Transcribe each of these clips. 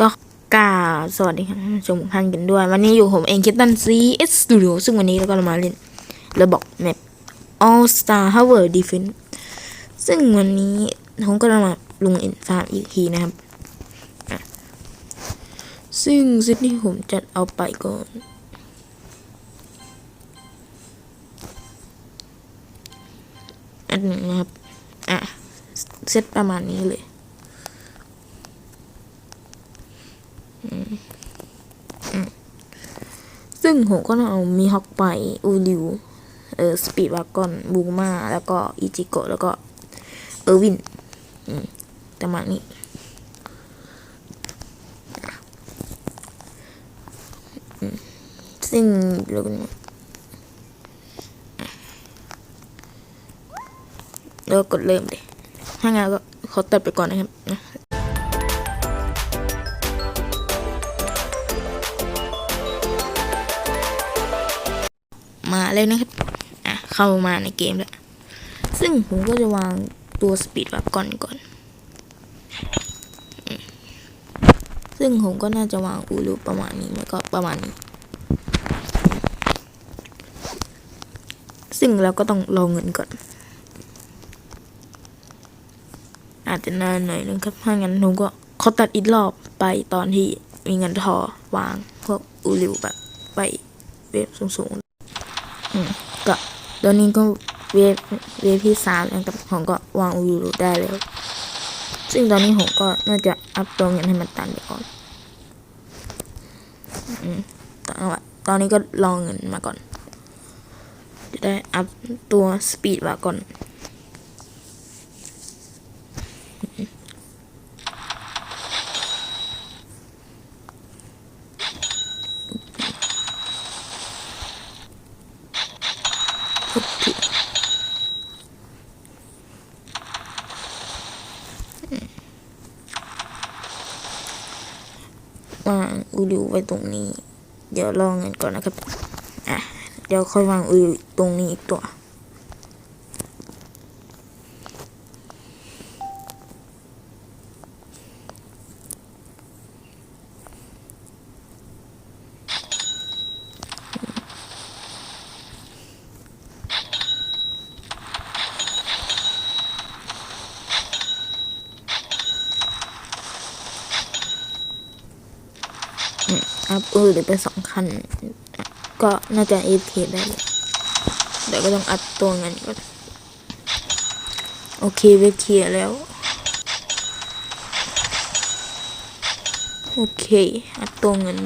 ก็กล่าวสวัสดีครับชมท่านกันด้วย วันนี้อยู่ผมเองคิดตันซีเอสสตูดิโอซึ่งวันนี้เราก็มาเล่นระบบแมป All Star Tower Defense ซึ่งวันนี้ผมก็จะมาลงอินฟาร์มอีกทีนะครับ ซึ่งซิปที่ผมจะเอาไปก่อนอันหนึ่งนะครับ อะ เซตประมาณนี้เลย ซึ่งผมก็เอามีฮอกไป อูริว เออ สปีดวากอน บูมา แล้วก็ อิจิโกะ แล้วก็ เออร์วินอืมประมาณนี้อืมซึ่งเราก็แล้วก็กดเริ่มเลยถ้างั้นก็ขอตัดไปก่อนนะครับนะ เลยนะครับ อะ เข้ามาในเกมแล้ว ซึ่งผมก็จะวางตัวสปีดแบบก่อนก่อน ซึ่งผมก็น่าจะวางอูรูประมาณนี้แล้วก็ประมาณนี้ ซึ่งเราก็ต้องรอเงินก่อน อาจจะนานหน่อยนะครับ ถ้างั้นผมก็เขอตัดอีกรอบไปตอนที่มีเงินทอวางพวกอูริวแบบไปเวฟสูงๆ ก็ตอนนี้ก็เวฟเวฟที่สามแล้วกับผมก็วางอยู่ได้แล้วซึ่งตอนนี้ผมก็น่าจะอัพตัวเงินให้มันตันไปก่อนอตอนว่าตอนนี้ก็ลองเงินมาก่อน จะได้อัพตัวสปีดมาก่อน พุทีวางอูริวไว้ตรงนี้ เดี๋ยวลองกันก่อนนะครับ อะ เดี๋ยวค่อยวางอูริวตรงนี้อีกตัว อัพเออเดี๋ยว ไปสองคัน ก็น่าจะเอทได้เลยเดี๋ยวก็ต้องอัดตัวเงินก็โอเคเวทเคลียร์แล้ว โอเค อัดตัวเงิน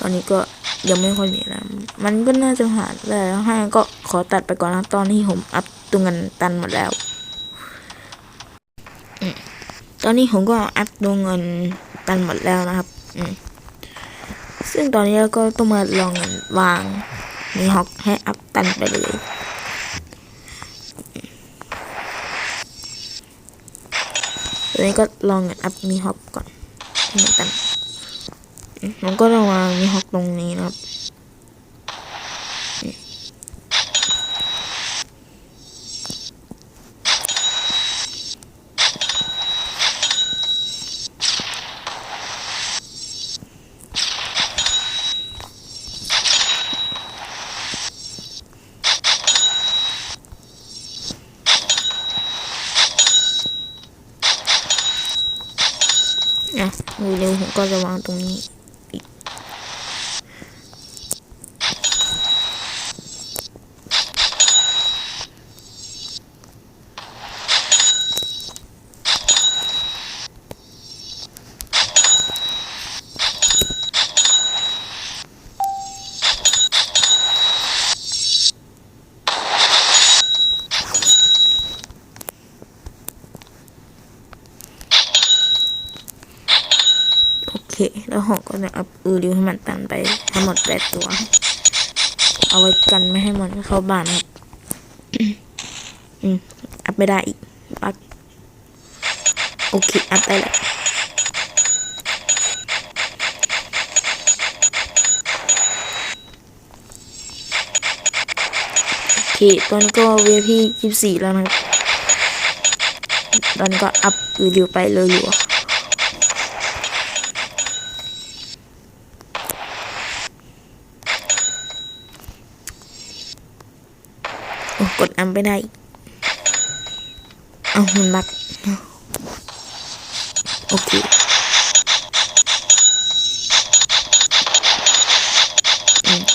ตอนนี้ก็ ยังไม่ค่อยมีแล้วมันก็น่าจะผ่านแล้วให้ก็ขอตัดไปก่อนนะตอนที่ผมอัพตัวเงินตันหมดแล้วอตอนนี้ผมก็อัพตัวเงินตันหมดแล้วนะครับอืซึ่งตอนนี้เราก็ต้องมาลองวางมีฮอกให้อัพตันไปเลยตอนนี้ก็ลองอัพมีฮอกก่อนให้มันตัน มันก็ระวางมีฮอกตรงนี้นะครับอะเร็วๆผมก็จะวางตรงนี้ โอเค แล้วหอก็จะอัพอือริวให้มันตันไปทั้ง หมดแปดตัว เอาไว้กันไม่ให้มันเข้าบ้านครับอืมอัพไม่ได้อีกบักโอเค อัพได้แล้วโอเคตอนนี้ก็เวพี่ยี่สี่แล้วนะครับตอนนี้ก็อัพรีวิวไปเลยอยู่โอันไม่ได้ เอามันบักโอเค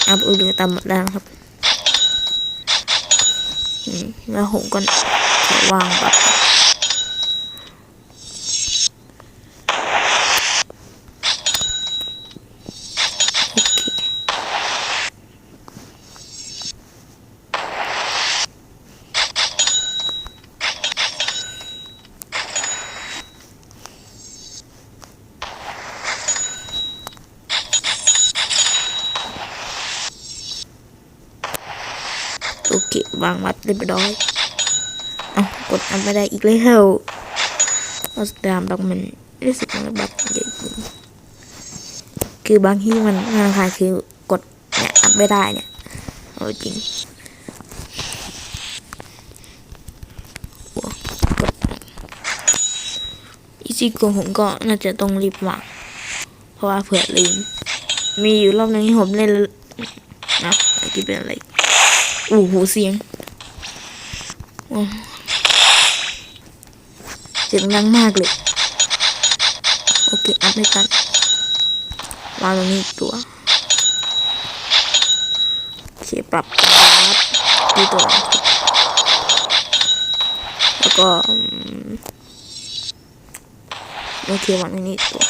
อัพรีวิวตามหมดแล้วนครับแล้วผมก็วางแบบ โอเค โอเค วางมัดเรียบร้อยเอากดอันไม่ได้อีกแล้วเราตามบักมันรู้สึกว่าบักใหญ่คือบางที่มันงานขายคือกดเนี่ยอัพไม่ได้เนี่ยเอาจริงโอ้กดอีซี่โกผมก็น่าจะต้องรีบวางเพราะว่าเผื่อลืม มีอยู่รอบนึงที่ผมเล่นนะเมื่อกี้เป็นอะไรโอ้โหเสียง เสียงดังมากเลย โอเค อัพไม่ตันวางตรงนี้อีกตัวโอเคปรับครับดูตัวแล้วก็โอเควางตรงนี้อีกตัว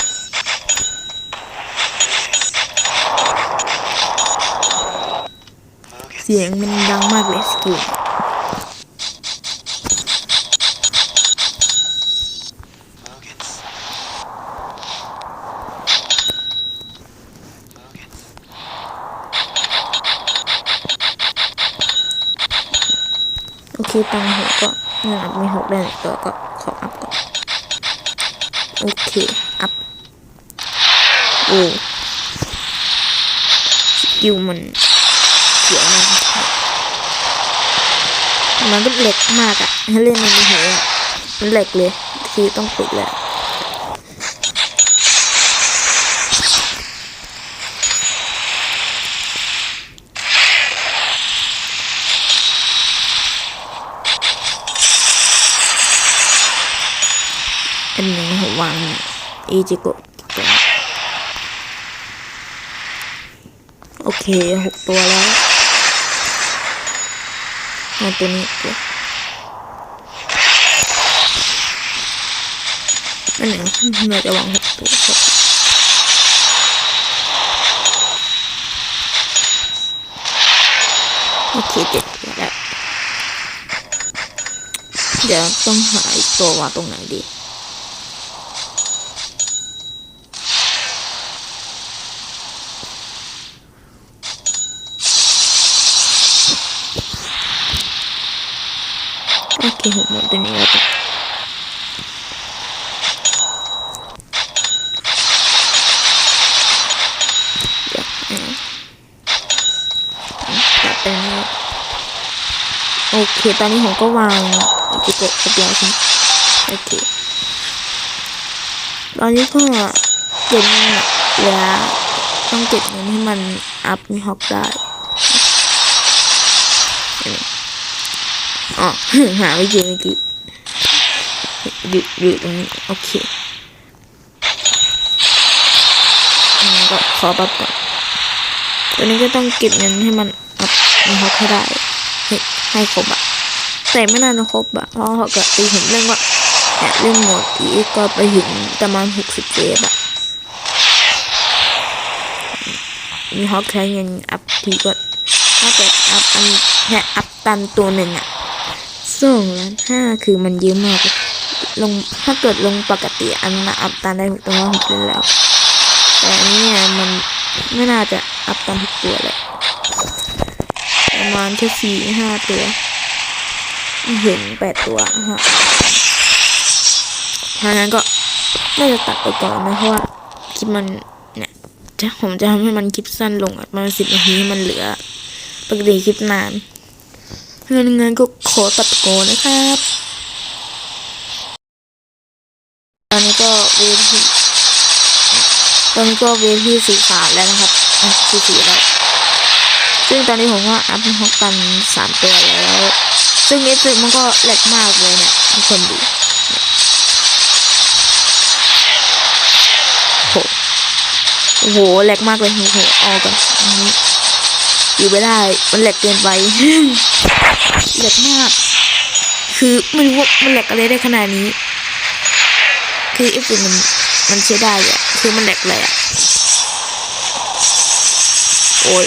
เสียงมันดังมากเลยสกิล ที่ตังหัวก็เนี่ยมีหกได้หนึ่งตัวก็ขออัพก่อนโอเคอัพโอ้สกิลมันเสียมันมันก็เหล็กมากอะถ้เล่นมันมีเหว่อมันเหล็กเลย คือต้องปิดแลยอะอันหนึ่งผม วางอีจิโกะโอเคหกตัวแล้วมาตัวนี้กตัวอันหนึ่งเราจะวางหกตัวโอเคเจ็ดตัวแล้วเดี๋ยวต้องหาอีกตัววาตรงไหนดี โอเคผมหมดตัวนี้แล้วกันเดี๋ยวอืมตัดไปนี้โอเค ตอนนี้ผมก็วางอิจิโกะเรียบร้อยใช่ไหมโอเค ตอนนี้ก็เก็บเงินอะเหลือต้องเก็บเงินให้มันอัพมีฮอกได้ อ๋อหาไม่เจอเมื่อกี้อยู่อยู่ตรงนี้โอเคก็ขอปรับก่อนตอนนี้ก็ต้องเก็บเงินให้มันอัพมันฮอกให้ได้ให้ครบอะแต่ไม่นานจะครบอะเพราะเขาก็ตีผมเล่นว่าเนี่ยเล่นโหมดอีกก็ไปถึงประมาณหกสิบเกมอะมีฮอกใช้เงินอัพทีก็ถ้าเกิดอัพอันแค่อัพตันตัวหนึ่งอะ สองล้านห้าคือมันเยอะมากเลยลงถ้าเกิดลงปกติอันนั้นนะอัพตันได้ถูกต้องผมเล่นแล้ว แต่อันเนี้ยมันไม่น่าจะอัพตันทุกตัวเลยประมาณแค่สี่ห้าตัวเห็นแปดตัวฮะถ้างั้นก็น่าจะตัดไปก่อนนะเพราะว่าคลิปมันเนี่ยจะผมจะทำให้มันคลิปสั้นลงประมาณสิบนาทีให้มันเหลือปกติคลิปนาน เงินเงินก็ขอตัดก่อนนะครับตอนนี้ก็เวทีตอนนี้ก็เวทีสีขาวแล้วนะครับอะสีสีแล้วซึ่งตอนนี้ผมก็อัพฮอกตันสามตัวแล้ว ซึ่งเอฟเฟกมันก็แหลกมากเลยเนี่ยทุกคนดูโหโอ้โหแหลกมากเลยโอ้โหออกกันอันนี้ อยู่ไม่ได้ มันแหลกเกินไปแหลกมาก คือไม่รู้ว่ามันแหลกอะไรได้ขนาดนี้ คือเอฟเฟกมันมันใช้ได้อะคือมันแหลกเลยอะโอ้ย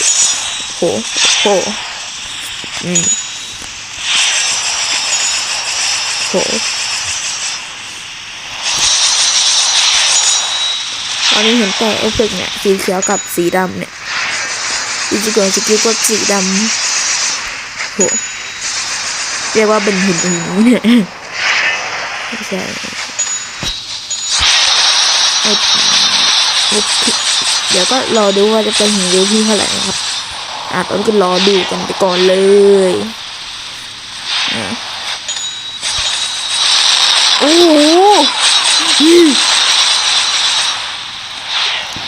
โหโหอืมโหตอนนี้เห็นแต่เอฟเฟกเนี่ยสีเขียวกับสีดำเนี่ย อีจิโกะสกิลก็สีดำโหเรียกว่าเป็นหินหินเนี่ยไม่ใช่โอเดี๋ยวก็รอดูว่าจะเป็นหินเวที่เท่าไหร่นะครับอะตอนก็รอดูกันไปก่อนเลยอะโอ้ม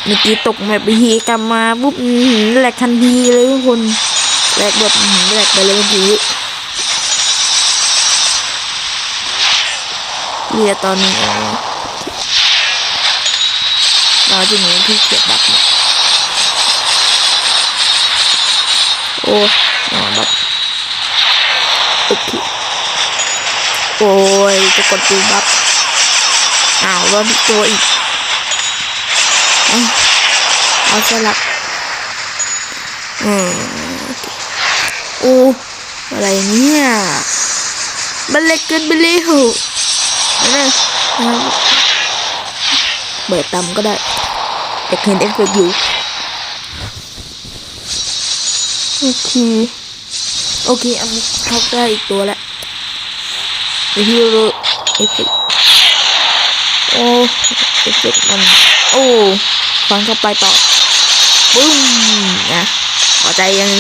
เมื่อกี้ตกแบบไปทีกลับมาปุ๊บอื้อแหลกทันทีเลยทุกคนแหลกแบบแหลกไปเลยเมื่อกี้เรียตอนนี้เรอที่หนูที่เก็บบัตรโอ้หนอบัตโอเคโอ้ยจะกดดูบัตอ้าวรอดอีกตัวอีก เอาสลับอืมโอ้อะไรเนี่ยมันเล็กเกินไปเลยหรอนะนะครับเปิดตำก็ได้แต่เห็นเอฟเฟกต์อยู่โอเคโอเคอันนี้เข้าได้อีกตัวล้วเดี๋ยวที่เราเอฟเฟกต์โอ้เอฟเฟกต์มัน โอ้ฟังเข้าไปต่อปุ้มนะพอใจยัง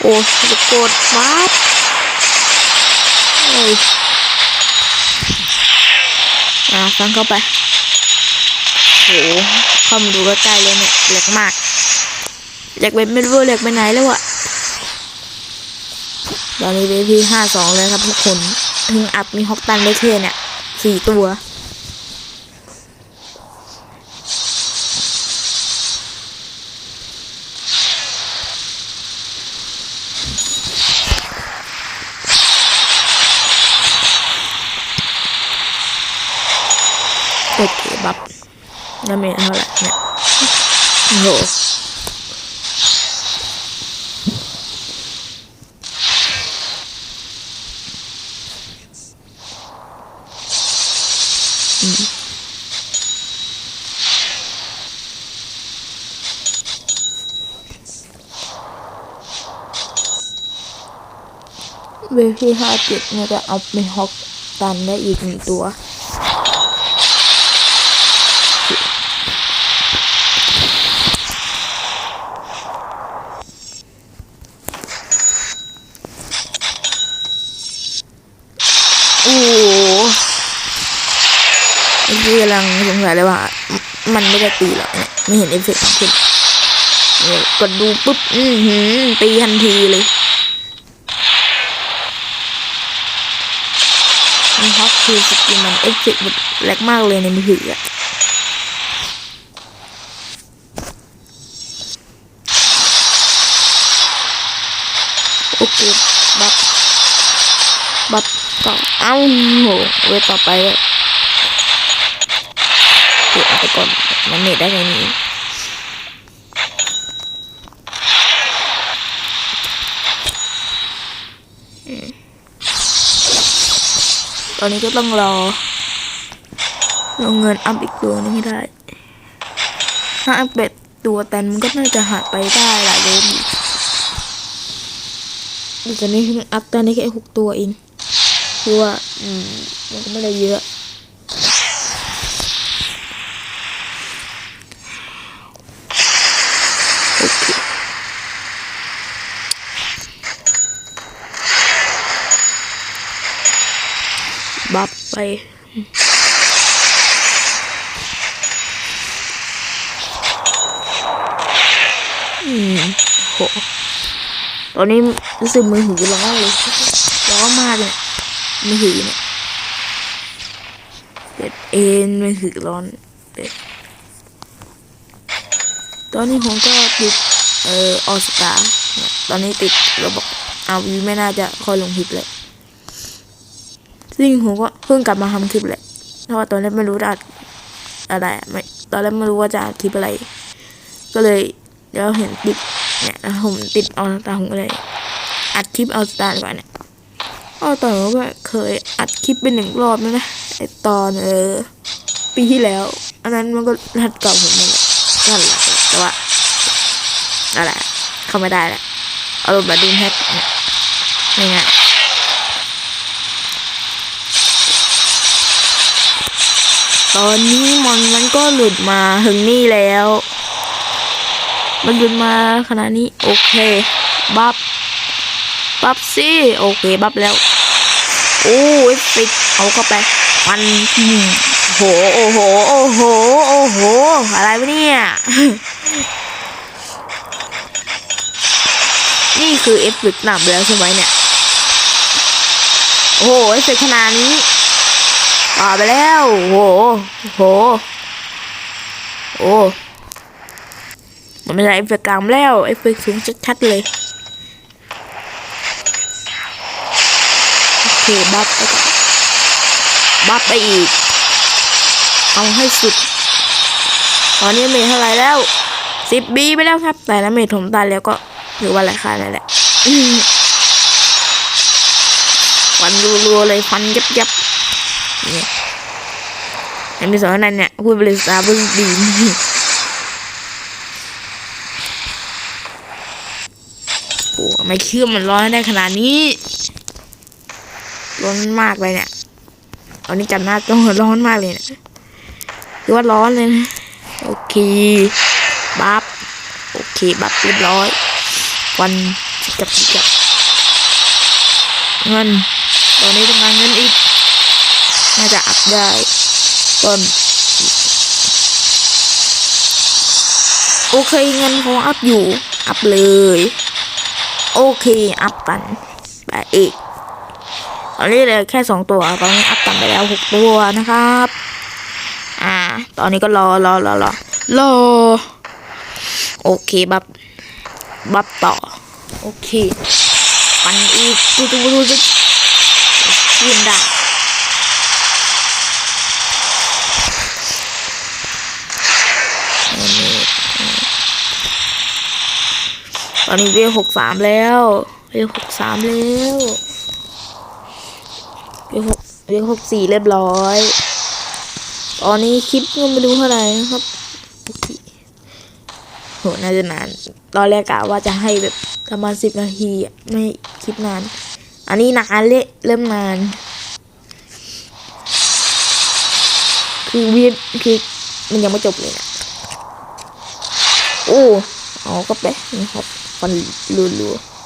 โอ้จะกดมาบเอ้ยอ่าฟังเข้าไปโหเข้ามาดูใกล้ๆเลยเนี่ยเล็กมากเล็กไปไม่รู้เล็กไปไหนแล้วอะ ตอนนี้เวทีห้าสองเลยครับทุกคนถึงอัพมีฮอกตันได้เท่เนี่ยสี่ตัว โอเคบับดาเมจเท่าไหร่เนี่ยโหอืม เวทีห้าเจ็ดเนี่ยจะเอาไปฮอกตันได้อีกหนึ่งตัว โอ้โหเมื่กำลังสงสัยเลยว่า มันไม่ได้ตีหรอกเนี่ยไม่เห็นเอฟเฟกต์ของขึ้นเนี่ยกดดูปุ๊บ อือหือตีทันทีเลย นี่ครับ คือสกิลมันเอฟเฟกต์มันแรงมากเลยในมือถืออะโอเคบับบัตรต่อเอ้าโหเวต่อไปเลยเก็บไปก่อนมันเน็ตได้ไงนี่ ตอนนี้ก็ต้องรอลงเงินอัพอีกตัวนึงให้ได้ ถ้าอัพเป็ดตัวแตนมันก็น่าจะหายไปได้หลายเดือนอีกตอนนี้อัพตอนนี้แค่หกตัวเองคือว่า อืม มันก็ไม่ได้เยอะ โอเค ไปอืมโหตอนนี้รู้สึกมือหือร้อนเลยร้อนมากเลยมือหือเนี่ยเปิดเอ็นมือหือร้อนเลยตอนนี้ผมก็ติดเอ่อออสตาตอนนี้ติดระบบอาวีไม่น่าจะค่อยลงคลิปเลย ซึ่งผมก็เพิ่งกลับมาทำคลิปแหละเพราะว่าตอนแรกไม่รู้จะอัดอะไรอะไม่ตอนแรกไม่รู้ว่าจะอัดคลิปอะไร ก็เลยเดี๋ยวเห็นติดเนี่ยแล้วผมติดออสตาผมก็เลยอัดคลิปออสตาดีกว่าเนี่ยเออต่อก็เคยอัดคลิปเป็นหนึ่งรอบแล้วนะไอตอนเออปีที่แล้ว อันนั้นมันก็รัดเก่าผมนั่นแหละนั่นแหละแต่ว่าอะไรเข้าไม่ได้แหละเอาลงมาดูแฮกเนี่ยง่าย ตอนนี้มอนมันก็หลุดมาถึงนี่แล้ว มันหลุดมาขนาดนี้ โอเค บัฟบัฟสิโอเค บัฟแล้ว โอ้ยปิดเอาเข้าไปมันอืมโห โอ้โห โอ้โห โอ้โห อะไรวะเนี่ย นี่คือเอฟเฟกต์หนับแล้วใช่ไหมเนี่ย โอ้โห เอฟเฟกต์ขนาดนี้ ต่อไปแล้วโอ้โหโอ้โห โอ้มันไม่ใช่เอฟเฟกต์กลางแล้วเอฟเฟกต์สูงชัดๆเลยโอเคบัฟไปบัฟไปอีก เอาให้สุด ตอนนี้เมทเท่าไหร่แล้วสิบบีไปแล้วครับ แต่ละเมทผมตายแล้วก็ถือว่าราคานั่นแหละฟันรัวๆเลยฟันยับยับๆนี่ อันที่สองนั่นเนี่ยพูดบริษัทบึ้งดีโอ้ไม่เชื่อมันร้อนได้ขนาดนี้ร้อนมากเลยเนี่ยตอนนี้จัดหน้าจองร้อนมากเลยเนี่ยคือว่าร้อนเลยนะโอเคบัฟโอเคบัฟเรียบร้อยวันจับจับเงินตอนนี้ต้องารเงินอีก น่าจะอัพได้ ต้นโอเคเงินของอัพอยู่ อัพเลย โอเค อัพกันไปอีกตอนนี้เหลยแค่สองตัว ตอนนี้อัพตันไปแล้วหกตัวนะครับ อ่า ตอนนี้ก็รอรอรอรอรอ โอเค บับ บับต่อ โอเค ปันอีกดูดูดูดูยืนได้ ตอนนี้เวลหกสามแล้วเวลหกสามแล้วเวลหกเวลหกสี่เรียบร้อย ตอนนี้คลิปก็ไม่รู้เท่าไหร่นะครับโหน่าจะนาน ตอนแรกกะว่าจะให้แบบประมาณสิบนาทีไม่คลิปนาน อันนี้นานเละเริ่มนาน คือวีคือมันยังไม่จบเลยนะ โอ้ เอาก็ไปนะครับ ฟันรัวๆ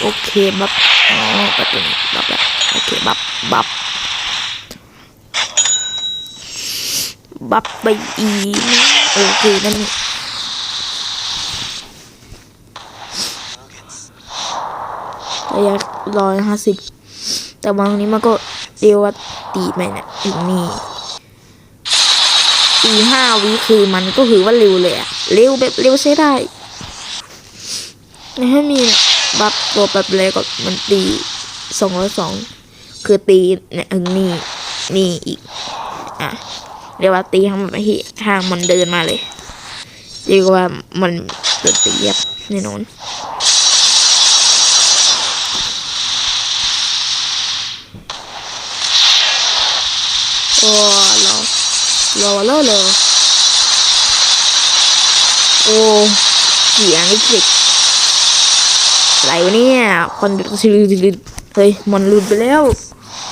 โอเคบับอ๋อประตูนี้บับแล้วโอเคบับบับบับไปอีกโอเคนั่นระยะร้อยห้าสิบแต่บางนี้มันก็เรียว่าตีไปเนี่ยถึงนี่ ตีห้าวิคือมันก็คือว่าเร็วเลยอะเร็วแบบเร็วใช้ได้ในให้มีบับตัวแบบเลยก็มันตีสองร้อยสองคือตีเนี่ยถึงนี่นี่อีกอะเรียกว่าตีทางแบบที่ทางมันเดินมาเลยเรียกว่ามันเดินตียับแน่นอนโอ้รอ รอรอรอเสียงเอฟเฟกอะไรวะเนี่ยคนเฮ้ยมันหลุดไปแล้ว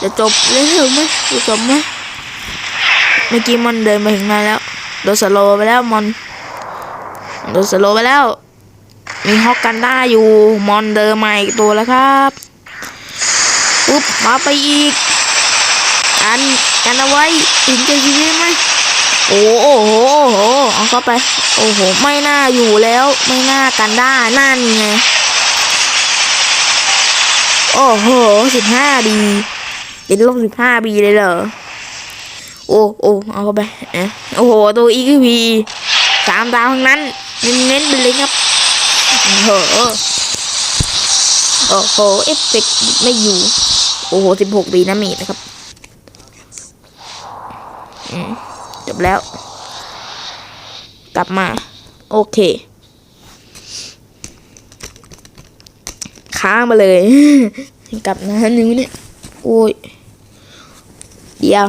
จะจบแล้วไหมจะจบไหมเมื่อกี้มันเดินมาถึงนานแล้วโดนสโลไปแล้วมอนโดนสโลไปแล้ว มีฮอกกันได้อยู่มอนเดินมาอีกตัวแล้วครับปุ๊บมาไปอีกกัน กันเอาไว้ถึงจะชีวิตไหมโอ้โหโอ้โหเอาเข้าไป โอ้โห ไม่น่าอยู่แล้ว ไม่น่ากันได้นั่นไง โอ้โหสิบห้าดีเป็นลบสิบห้าบีเลยเหรอ โอ้โอ้เอาเข้าไปเอะโอ้โห ตัวอีกพีสามดาวทั้งนั้นเน้นๆไปเลยครับ โอ้โห โอ้โห เอฟเฟกต์ไม่อยู่ โอ้โหสิบหกบีนะมีนะครับ จบแล้ว กลับมา โอเค ค้างมาเลย กลับนะนึงเนี่ยโอ้ยเดียว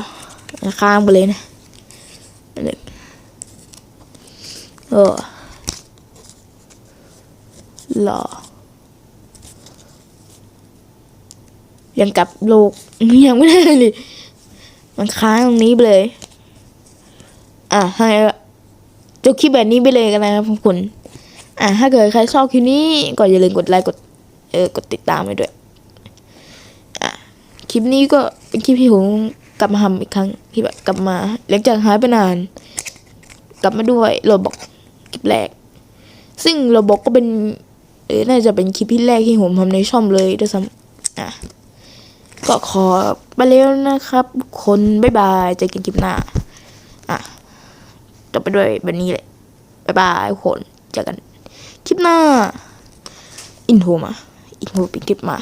ค้างไปเลยนะเด็กเออหล่อยังกลับโลกยังไม่ได้เลย มันค้างตรงนี้ไปเลย อะให้จบคลิปแบบนี้ไปเลยกันนะครับทุกคนอะถ้าเกิดใครชอบคลิปนี้ก็อย่าลืมกดไลค์กดเออกดติดตามไปด้วยอะคลิปนี้ก็เป็นคลิปที่ผมกลับมาทำอีกครั้งที่แบบกลับมาหลังจากหายไปนาน กลับมาด้วยโรบอกคลิปแรก ซึ่งโรบอกก็เป็นเออน่าจะเป็นคลิปที่แรกที่ผมทำในช่องเลยด้วยซ้ำอะก็ขอไปแล้วนะครับ คนบ๊ายบายเจอกันคลิปหน้า จบไปด้วยแบบนี้เลยบ๊ายบายทุกคนเจอกัน คลิปหน้า อินโทรมา อินโทรปิดคลิปมา